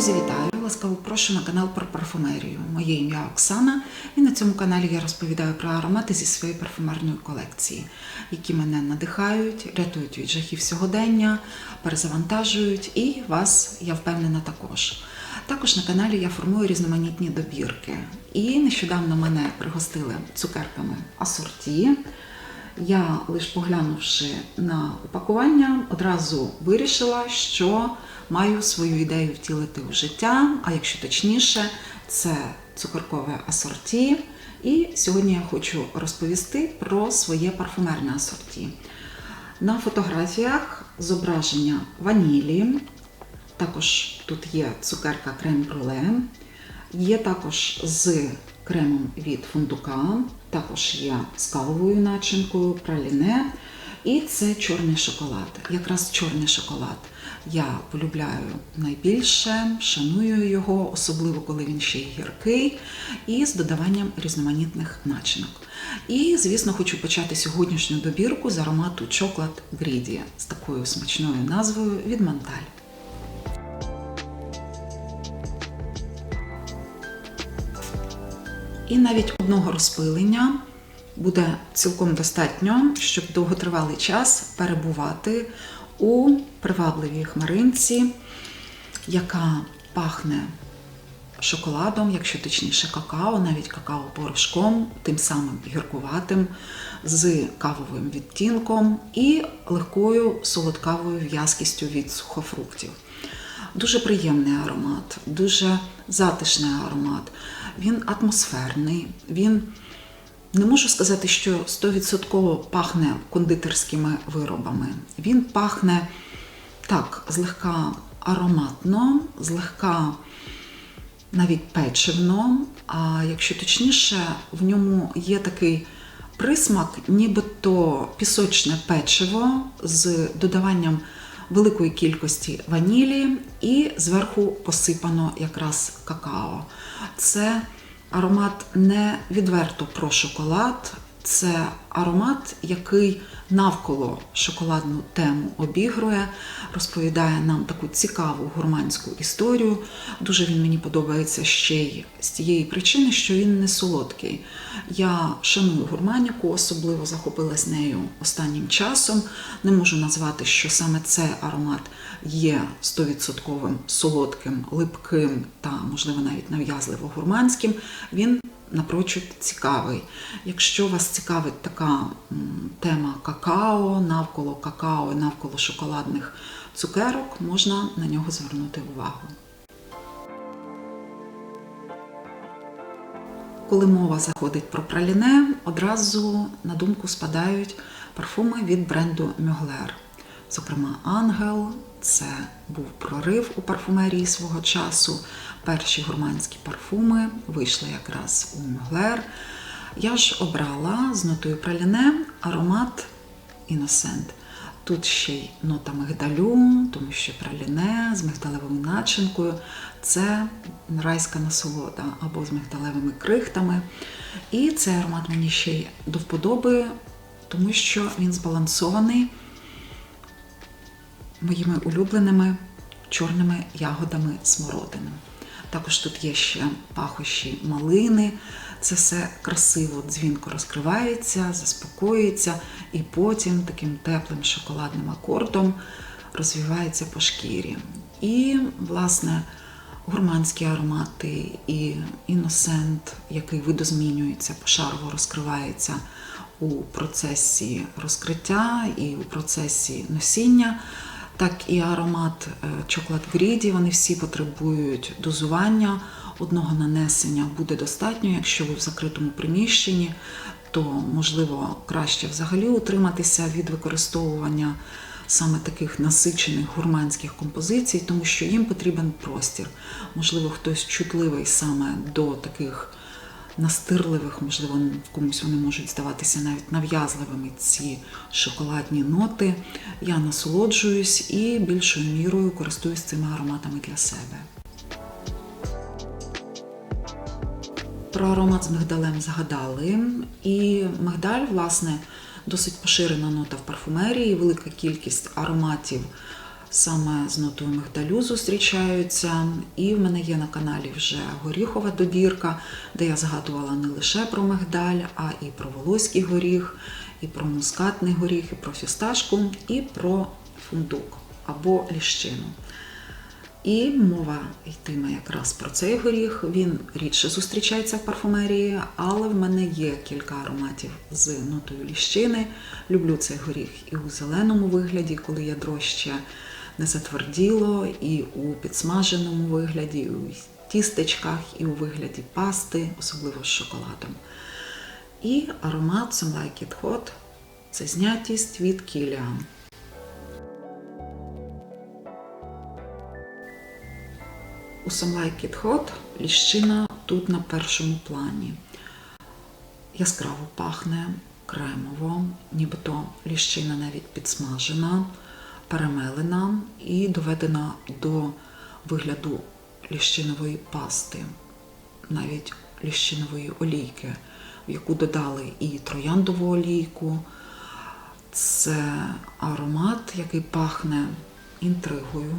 Друзі, вітаю! Ласкаво прошу на канал про парфумерію. Моє ім'я Оксана, і на цьому каналі я розповідаю про аромати зі своєї парфумерної колекції, які мене надихають, рятують від жахів сьогодення, перезавантажують і вас, я впевнена, також. Також на каналі я формую різноманітні добірки. І нещодавно мене пригостили цукерками асорті. Я, лише поглянувши на упакування, одразу вирішила, що маю свою ідею втілити в життя, а якщо точніше, це цукеркове асорті. І сьогодні я хочу розповісти про своє парфумерне асорті. На фотографіях зображення ванілі, також тут є цукерка крем-бруле, є також з кремом від фундука, також є з кавовою начинкою, праліне. І це чорний шоколад. Якраз чорний шоколад. Я полюбляю найбільше, шаную його, особливо коли він ще й гіркий, і з додаванням різноманітних начинок. І, звісно, хочу почати сьогоднішню добірку з аромату Chocolate Greedy з такою смачною назвою від Монталь. І навіть одного розпилення буде цілком достатньо, щоб довготривалий час перебувати у привабливій хмаринці, яка пахне шоколадом, якщо точніше, какао, навіть какао-порошком, тим самим гіркуватим, з кавовим відтінком і легкою солодкавою в'язкістю від сухофруктів. Дуже приємний аромат, дуже затишний аромат. Він атмосферний, він не можу сказати, що 100% пахне кондитерськими виробами. Він пахне так, злегка ароматно, злегка навіть печивно. А якщо точніше, в ньому є такий присмак, нібито пісочне печиво з додаванням великої кількості ванілі і зверху посипано якраз какао. Це аромат не відверто про шоколад, це аромат, який навколо шоколадну тему обігрує, розповідає нам таку цікаву гурманську історію. Дуже він мені подобається ще й з тієї причини, що він не солодкий. Я шаную гурманіку, особливо захопилась нею останнім часом. Не можу назвати, що саме цей аромат є 100% солодким, липким та, можливо, навіть нав'язливо гурманським. Він напрочуд цікавий. Якщо вас цікавить така тема какао, навколо какао, і навколо шоколадних цукерок, можна на нього звернути увагу. Коли мова заходить про праліне, одразу на думку спадають парфуми від бренду Мюглер. Зокрема, Ангел це був прорив у парфумерії свого часу. Перші гурманські парфуми вийшли якраз у Мюглер. Я ж обрала з нотою праліне аромат Innocent. Тут ще й нота мигдалю, тому що праліне з мигдалевою начинкою це райська насолода або з мигдалевими крихтами. І цей аромат мені ще й до вподоби, тому що він збалансований моїми улюбленими чорними ягодами смородини. Також тут є ще пахощі малини. Це все красиво, дзвінко розкривається, заспокоюється, і потім таким теплим шоколадним акордом розвивається по шкірі. І, власне, гурманські аромати і іносент, який видозмінюється, пошарово розкривається у процесі розкриття і у процесі носіння так і аромат Chocolate Greedy, вони всі потребують дозування. Одного нанесення буде достатньо, якщо ви в закритому приміщенні, то можливо краще взагалі утриматися від використовування саме таких насичених гурманських композицій, тому що їм потрібен простір. Можливо, хтось чутливий саме до таких настирливих, можливо, комусь вони можуть здаватися навіть нав'язливими ці шоколадні ноти. Я насолоджуюсь і більшою мірою користуюсь цими ароматами для себе. Про аромат з мигдалем згадали. І мигдаль, власне, досить поширена нота в парфумерії, велика кількість ароматів саме з нотою мигдалю зустрічаються. І в мене є на каналі вже горіхова добірка, де я згадувала не лише про мигдаль, а і про волоський горіх, і про мускатний горіх, і про фісташку, і про фундук або ліщину. І мова йтиме якраз про цей горіх. Він рідше зустрічається в парфумерії, але в мене є кілька ароматів з нотою ліщини. Люблю цей горіх і у зеленому вигляді, коли ядро ще не затверділо, і у підсмаженому вигляді, і у тістечках, і у вигляді пасти, особливо з шоколадом. І аромат Some Like It Hot – це знятість від Kilian. У Some Like It Hot ліщина тут на першому плані. Яскраво пахне, кремово, нібито ліщина навіть підсмажена, перемелена і доведена до вигляду ліщинової пасти, навіть ліщинової олійки, в яку додали і трояндову олійку. Це аромат, який пахне інтригою,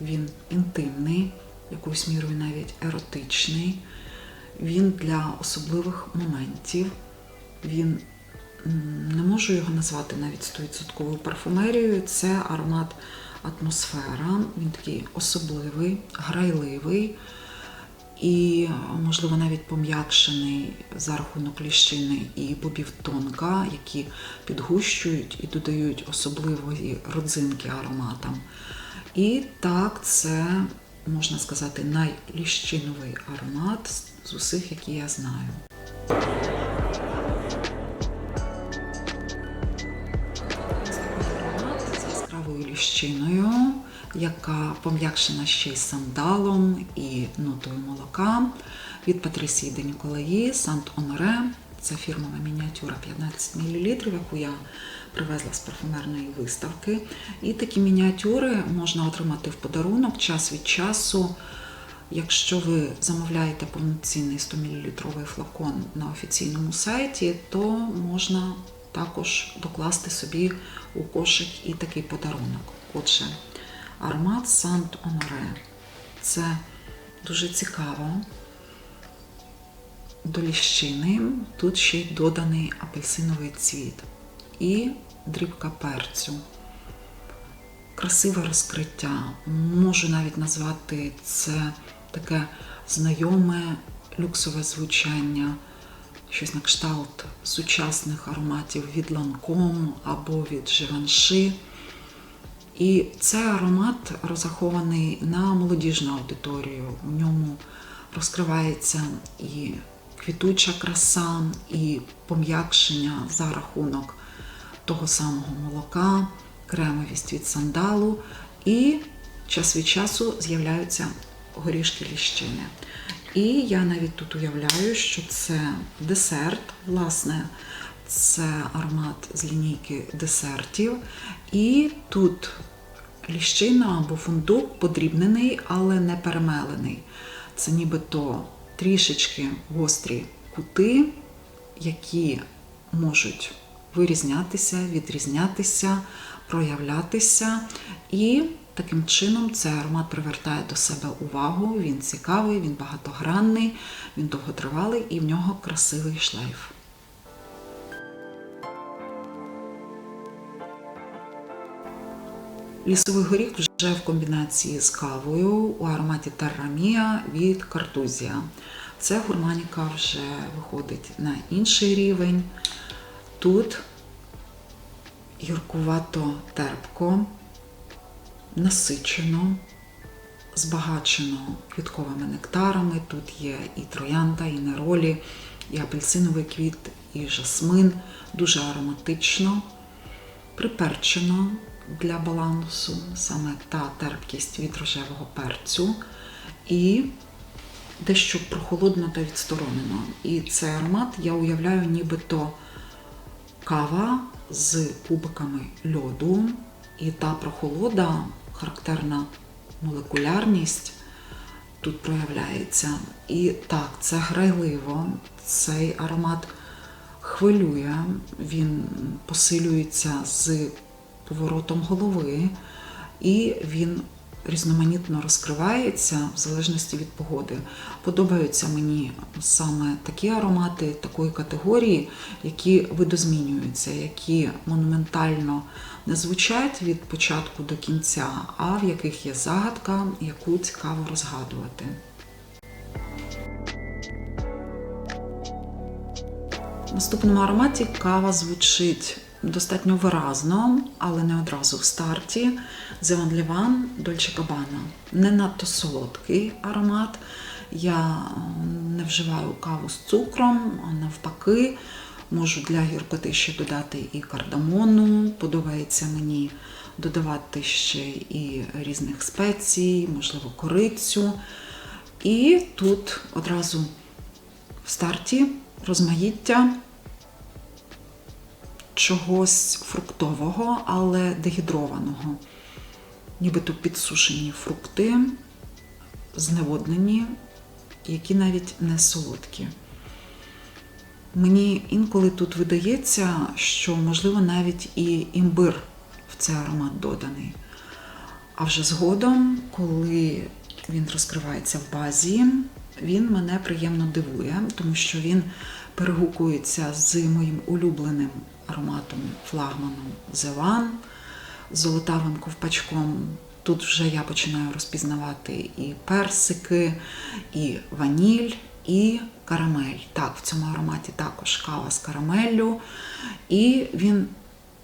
він інтимний, якоюсь мірою навіть еротичний. Він для особливих моментів. Він не можу його назвати навіть 100% парфумерією. Це аромат атмосфера. Він такий особливий, грайливий і, можливо, навіть пом'якшений за рахунок ліщини і бобів тонка, які підгущують і додають особливої родзинки ароматам. І так, це, можна сказати, найліщиновий аромат з- усіх, які я знаю. Яскравою яка пом'якшена ще й сандалом і нотою молока від Патрісії де Ніколаї, Сант Оноре. Це фірмова мініатюра 15 мл, яку я привезла з парфумерної виставки. І такі мініатюри можна отримати в подарунок час від часу. Якщо ви замовляєте повноцінний 100 мл флакон на офіційному сайті, то можна також докласти собі у кошик і такий подарунок. Отже, аромат Сант Оноре. Це дуже цікаво. До ліщини тут ще й доданий апельсиновий цвіт і дрібка перцю. Красиве розкриття. Можу навіть назвати це таке знайоме люксове звучання, щось на кшталт сучасних ароматів від Ланком або від Givenchy. І цей аромат розрахований на молодіжну аудиторію. У ньому розкривається і квітуча краса, і пом'якшення за рахунок того самого молока, кремовість від сандалу, і час від часу з'являються горішки ліщини. І я навіть тут уявляю, що це десерт, власне, це аромат з лінійки десертів. І тут ліщина або фундук подрібнений, але не перемелений. Це нібито трішечки гострі кути, які можуть вирізнятися, відрізнятися, проявлятися. І таким чином цей аромат привертає до себе увагу. Він цікавий, він багатогранний, він довготривалий і в нього красивий шлейф. Лісовий горіх вже в комбінації з кавою у ароматі Террамія від Картузія. Це гурманіка вже виходить на інший рівень. Тут гіркувато терпко, насичено, збагачено квітковими нектарами. Тут є і троянда, і неролі, і апельсиновий квіт, і жасмин. Дуже ароматично, приперчено для балансу, саме та терпкість від рожевого перцю. І дещо прохолодно та відсторонено. І цей аромат я уявляю, нібито кава з кубиками льоду, і та прохолода, характерна молекулярність тут проявляється. І так, це грайливо, цей аромат хвилює, він посилюється з поворотом голови. і він різноманітно розкривається в залежності від погоди. Подобаються мені саме такі аромати такої категорії, які видозмінюються, які монументально не звучать від початку до кінця, а в яких є загадка, яку цікаво розгадувати. Наступному ароматі кава звучить достатньо виразно, але не одразу в старті. Only One Dolce Gabbana. Не надто солодкий аромат. Я не вживаю каву з цукром, а навпаки, можу для гіркоти ще додати і кардамону. Подобається мені додавати ще і різних спецій, можливо, корицю. І тут одразу в старті розмаїття чогось фруктового, але дегідрованого. Нібито підсушені фрукти, зневоднені, які навіть не солодкі. Мені інколи тут видається, що, можливо, навіть і імбир в цей аромат доданий. А вже згодом, коли він розкривається в базі, він мене приємно дивує, тому що він перегукується з моїм улюбленим ароматом флагманом One, з золотавим ковпачком. Тут вже я починаю розпізнавати і персики, і ваніль, і карамель. Так, в цьому ароматі також кава з карамеллю. І він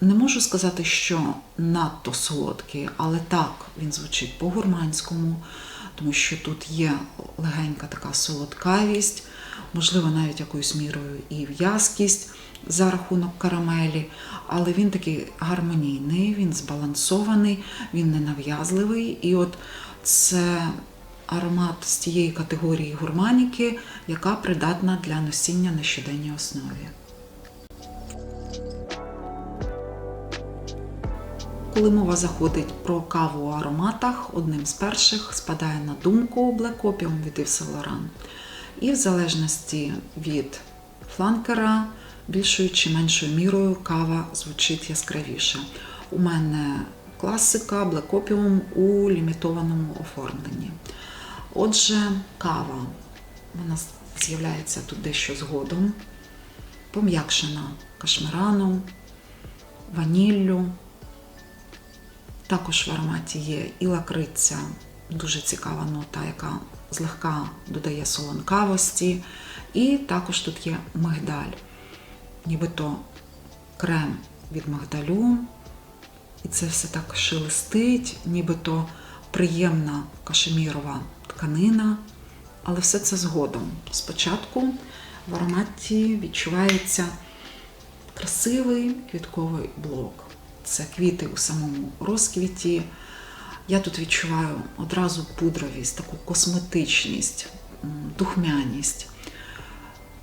не можу сказати, що надто солодкий, але так, він звучить по-гурманському, тому що тут є легенька така солодкавість, можливо, навіть якоюсь мірою і в'язкість за рахунок карамелі, але він такий гармонійний, він збалансований, він ненав'язливий. І от це аромат з тієї категорії гурманіки, яка придатна для носіння на щоденній основі. Коли мова заходить про каву у ароматах, одним з перших спадає на думку Black Opium від Yves Saint Laurent. І в залежності від фланкера, більшою чи меншою мірою кава звучить яскравіше. У мене класика Opium у лімітованому оформленні. Отже, кава вона з'являється тут дещо згодом, пом'якшена кашмираном, ваніллю. Також в ароматі є і лакриця, дуже цікава нота, яка злегка додає солонкавості. І також тут є мигдаль, нібито крем від мигдалю. І це все так шелестить, нібито приємна кашемірова тканина. Але все це згодом. Спочатку в ароматі відчувається красивий квітковий блок. Це квіти у самому розквіті. Я тут відчуваю одразу пудровість, таку косметичність, духмяність.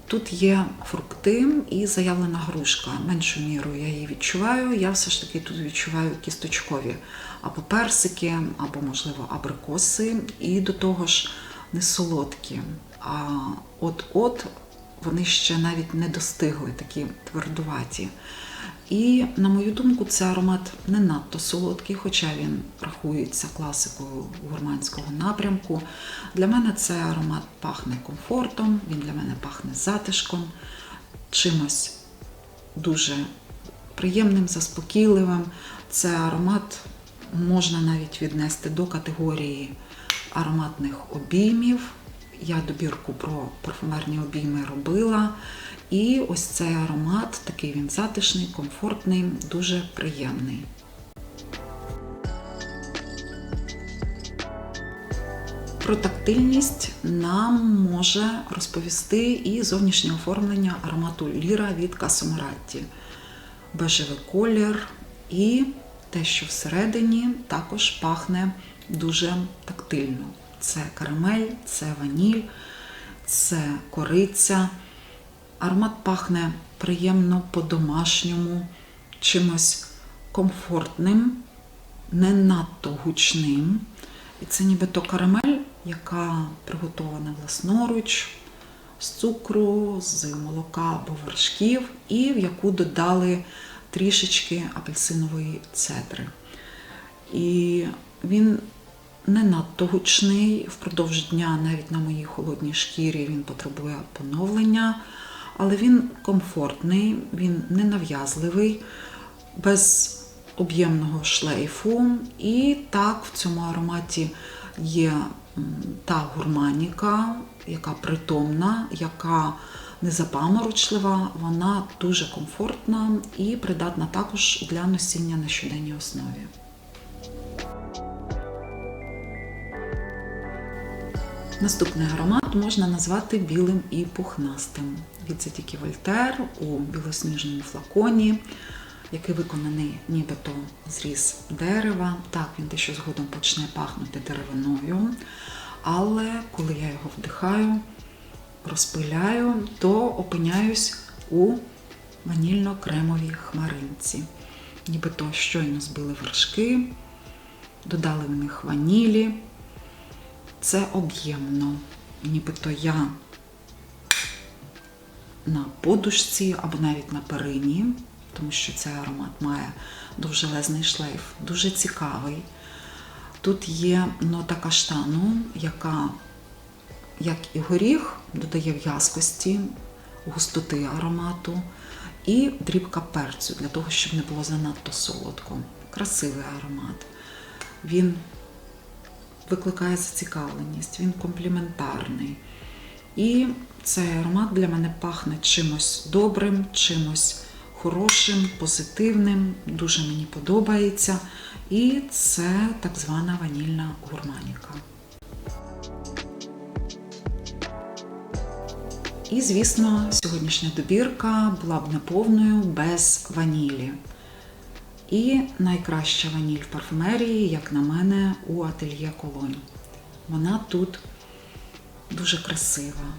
Тут є фрукти і заявлена грушка. Меншою мірою я її відчуваю. Я все ж таки тут відчуваю кісточкові або персики, або, можливо, абрикоси. І до того ж не солодкі. А от-от вони ще навіть не достигли, такі твердуваті. І, на мою думку, це аромат не надто солодкий, хоча він рахується класикою гурманського напрямку. Для мене цей аромат пахне комфортом, він для мене пахне затишком, чимось дуже приємним, заспокійливим. Це аромат можна навіть віднести до категорії ароматних обіймів. Я добірку про парфумерні обійми робила. І ось цей аромат, такий він затишний, комфортний, дуже приємний. Про тактильність нам може розповісти і зовнішнє оформлення аромату Ліра від Касомаратті. Бежевий колір і те, що всередині також пахне дуже тактильно. Це карамель, це ваніль, це кориця. Аромат пахне приємно по-домашньому, чимось комфортним, не надто гучним. І це нібито карамель, яка приготована власноруч з цукру, з молока або вершків, і в яку додали трішечки апельсинової цедри. І він не надто гучний. Впродовж дня, навіть на моїй холодній шкірі, він потребує поновлення, але він комфортний, він ненав'язливий, без об'ємного шлейфу. І так, в цьому ароматі є та гурманіка, яка притомна, яка не запаморочлива, вона дуже комфортна і придатна також для носіння на щоденній основі. Наступний аромат можна назвати білим і пухнастим. Це тільки Вольтер у білосніжному флаконі, який виконаний нібито з різ дерева. Так, він дещо згодом почне пахнути деревиною. Але коли я його вдихаю, розпиляю, то опиняюсь у ванільно-кремовій хмаринці. Нібито щойно збили вершки, додали в них ванілі. Це об'ємно, нібито я на подушці або навіть на перині, тому що цей аромат має довжелезний шлейф, дуже цікавий. Тут є нота каштану, яка, як і горіх, додає в'язкості, густоти аромату, і дрібка перцю для того, щоб не було занадто солодко. Красивий аромат. Він викликає зацікавленість, він компліментарний. І цей аромат для мене пахне чимось добрим, чимось хорошим, позитивним, дуже мені подобається. І це так звана ванільна гурманіка. І, звісно, сьогоднішня добірка була б неповною без ванілі. І найкраща ваніль в парфумерії, як на мене, у ательє Колонь. Вона тут дуже красива,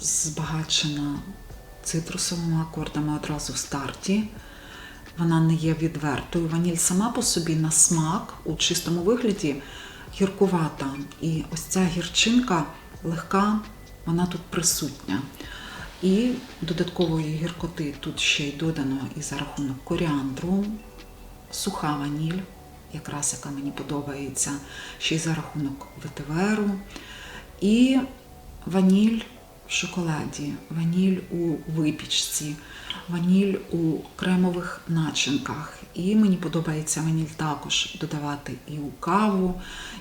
збагачена цитрусовими акордами одразу в старті. Вона не є відвертою. Ваніль сама по собі на смак у чистому вигляді гіркувата. І ось ця гірчинка легка, вона тут присутня. І додаткової гіркоти тут ще й додано і за рахунок коріандру, суха ваніль, якраз яка мені подобається, ще й за рахунок ветиверу. І ваніль в шоколаді, ваніль у випічці, ваніль у кремових начинках. І мені подобається ваніль також додавати і у каву,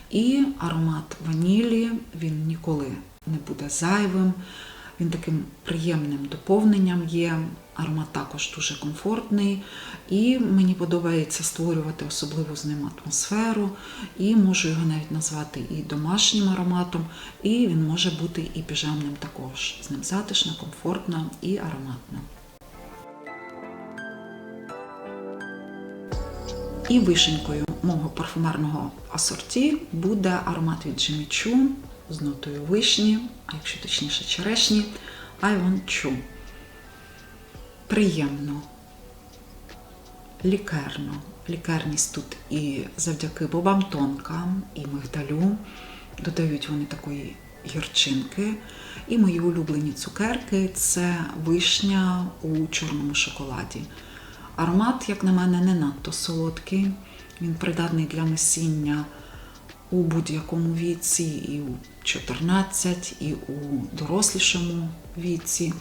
і аромат ванілі він ніколи не буде зайвим. Він таким приємним доповненням є. Аромат також дуже комфортний, і мені подобається створювати особливу з ним атмосферу. І можу його навіть назвати і домашнім ароматом, і він може бути і піжамним також. З ним затишно, комфортно і ароматно. І вишенькою мого парфумерного асорті буде аромат від Jimmy Choo з нотою вишні, а якщо точніше черешні, I want Choo. Приємно, лікерно. Лікерність тут і завдяки бобам тонкам, і мигдалю. Додають вони такої гірчинки. І мої улюблені цукерки це вишня у чорному шоколаді. Аромат, як на мене, не надто солодкий. Він придатний для носіння у будь-якому віці, і у 14, і у дорослішому віці.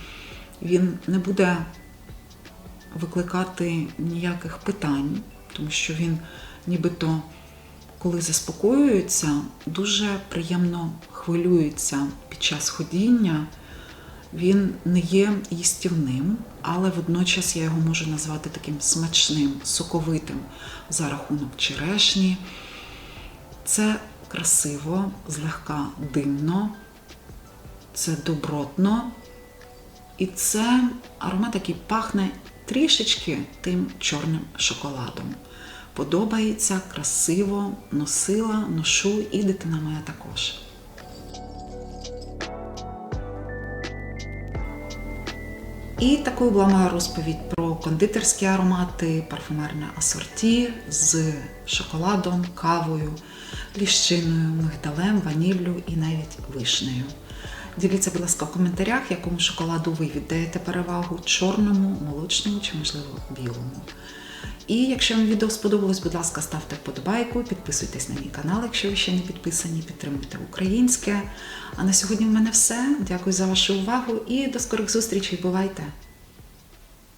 Він не буде викликати ніяких питань, тому що він нібито, коли заспокоюється, дуже приємно хвилюється під час ходіння. Він не є їстівним, але водночас я його можу назвати таким смачним, соковитим за рахунок черешні. Це красиво, злегка димно, це добротно. І це аромат, який пахне трішечки тим чорним шоколадом. Подобається, красиво, носила, ношу і дитина моя також. І такою була моя розповідь про кондитерські аромати, парфумерне асорті з шоколадом, кавою, ліщиною, мигдалем, ваніллю і навіть вишнею. Діліться, будь ласка, в коментарях, якому шоколаду ви віддаєте перевагу чорному, молочному чи, можливо, білому. І якщо вам відео сподобалось, будь ласка, ставте вподобайку, підписуйтесь на мій канал, якщо ви ще не підписані, підтримуйте українське. А на сьогодні в мене все. Дякую за вашу увагу і до скорих зустрічей. Бувайте!